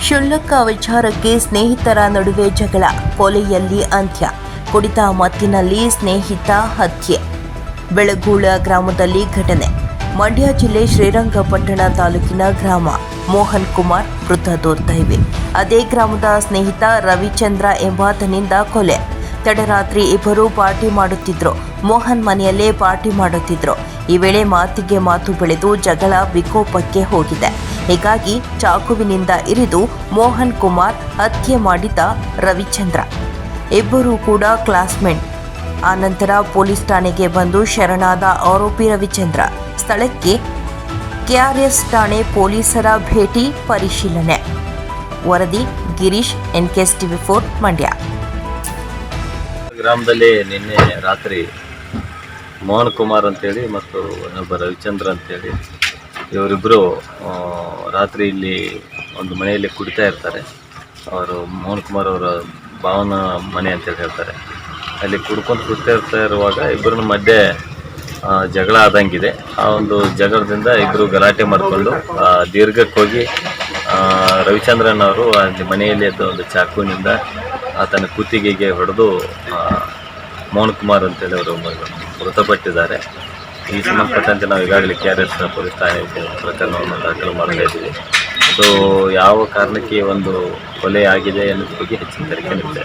ಕ್ಷುಲ್ಲಕ ವಿಚಾರಕ್ಕೆ ಸ್ನೇಹಿತರ ನಡುವೆ ಜಗಳ, ಕೊಲೆಯಲ್ಲಿ ಅಂತ್ಯ, ಕುಡಿತ ಮತ್ತಿನಲ್ಲಿ ಸ್ನೇಹಿತ ಹತ್ಯೆ. ಬೆಳಗೂಳ ಗ್ರಾಮದಲ್ಲಿ ಘಟನೆ, ಮಂಡ್ಯ ಜಿಲ್ಲೆ ಶ್ರೀರಂಗಪಟ್ಟಣ ತಾಲೂಕಿನ ಗ್ರಾಮ ಮೋಹನ್ ಕುಮಾರ್ ಮೃತ ದೊರ್ದೈವೆ ಅದೇ ಗ್ರಾಮದ ಸ್ನೇಹಿತ ರವಿಚಂದ್ರ ಎಂಬಾತನಿಂದ ಕೊಲೆ. ತಡರಾತ್ರಿ ಇಬ್ಬರು ಪಾರ್ಟಿ ಮಾಡುತ್ತಿದ್ರು. ಮೋಹನ್ ಮನೆಯಲ್ಲೇ ಪಾರ್ಟಿ ಮಾಡುತ್ತಿದ್ರು. ಈ ವೇಳೆ ಮಾತಿಗೆ ಮಾತು ಬೆಳೆದು ಜಗಳ ವಿಕೋಪಕ್ಕೆ ಹೋಗಿದೆ. ಹೀಗಾಗಿ ಚಾಕುವಿನಿಂದ ಇರಿದು ಮೋಹನ್ ಕುಮಾರ್ ಹತ್ಯೆ ಮಾಡಿದ ರವಿಚಂದ್ರ. ಇಬ್ಬರೂ ಕೂಡ ಕ್ಲಾಸ್ಮೇಟ್. ಆನಂತರ ಪೊಲೀಸ್ ಠಾಣೆಗೆ ಬಂದು ಶರಣಾದ ಆರೋಪಿ ರವಿಚಂದ್ರ. ಸ್ಥಳಕ್ಕೆ ಕೆಆರ್ಎಸ್ ಠಾಣೆ ಪೊಲೀಸರ ಭೇಟಿ ಪರಿಶೀಲನೆ. ವರದಿ Girish NKS TV four, Mandya. ಗ್ರಾಮದಲ್ಲಿ ನಿನ್ನೆ ರಾತ್ರಿ ಮೋಹನ್ ಕುಮಾರ್ ಅಂತೇಳಿ ಮತ್ತು ಇನ್ನೊಬ್ಬ ರವಿಚಂದ್ರ ಅಂತೇಳಿ ಇವರಿಬ್ಬರು ರಾತ್ರಿ ಇಲ್ಲಿ ಒಂದು ಮನೆಯಲ್ಲಿ ಕುಡಿತಾ ಇರ್ತಾರೆ. ಅವರು ಮೋಹನ್ ಕುಮಾರ್ ಅವರ ಭಾವನ ಮನೆ ಅಂತೇಳಿ ಹೇಳ್ತಾರೆ. ಅಲ್ಲಿ ಕುಡ್ಕೊಂಡು ಕುಡ್ತಾ ಇರ್ತಾ ಇರುವಾಗ ಇಬ್ಬರ ಮಧ್ಯೆ ಜಗಳ ಆದಂಗಿದೆ. ಆ ಒಂದು ಜಗಳದಿಂದ ಇಬ್ಬರು ಗಲಾಟೆ ಮಾಡಿಕೊಂಡು ದೀರ್ಘಕ್ಕೆ ಹೋಗಿ ರವಿಚಂದ್ರನ್ ಅವರು ಅಲ್ಲಿ ಮನೆಯಲ್ಲಿ ಒಂದು ಚಾಕುವಿನಿಂದ ಆತನ ಕುತ್ತಿಗೆಗೆ ಹೊಡೆದು ಮೋಹನ್ ಕುಮಾರ್ ಅಂತೇಳಿ ಅವರು ಮೃತಪಟ್ಟಿದ್ದಾರೆ. ಈ ಸಂಬಂಧಪಟ್ಟಂತೆ ನಾವು ಈಗಾಗಲೇ ಕೆ ಆರ್ ಎಸ್ ಪೊಲೀಸ್ ಠಾಣೆಗೆ ಪ್ರಕರಣವನ್ನು ದಾಖಲು ಮಾಡ್ತಾ ಇದ್ದೀವಿ. ಸೊ ಯಾವ ಕಾರಣಕ್ಕೆ ಒಂದು ಕೊಲೆ ಆಗಿದೆ ಅನ್ನೋದ್ರ ಬಗ್ಗೆ ಹೆಚ್ಚಿನ ತನಿಖೆ ಇದೆ.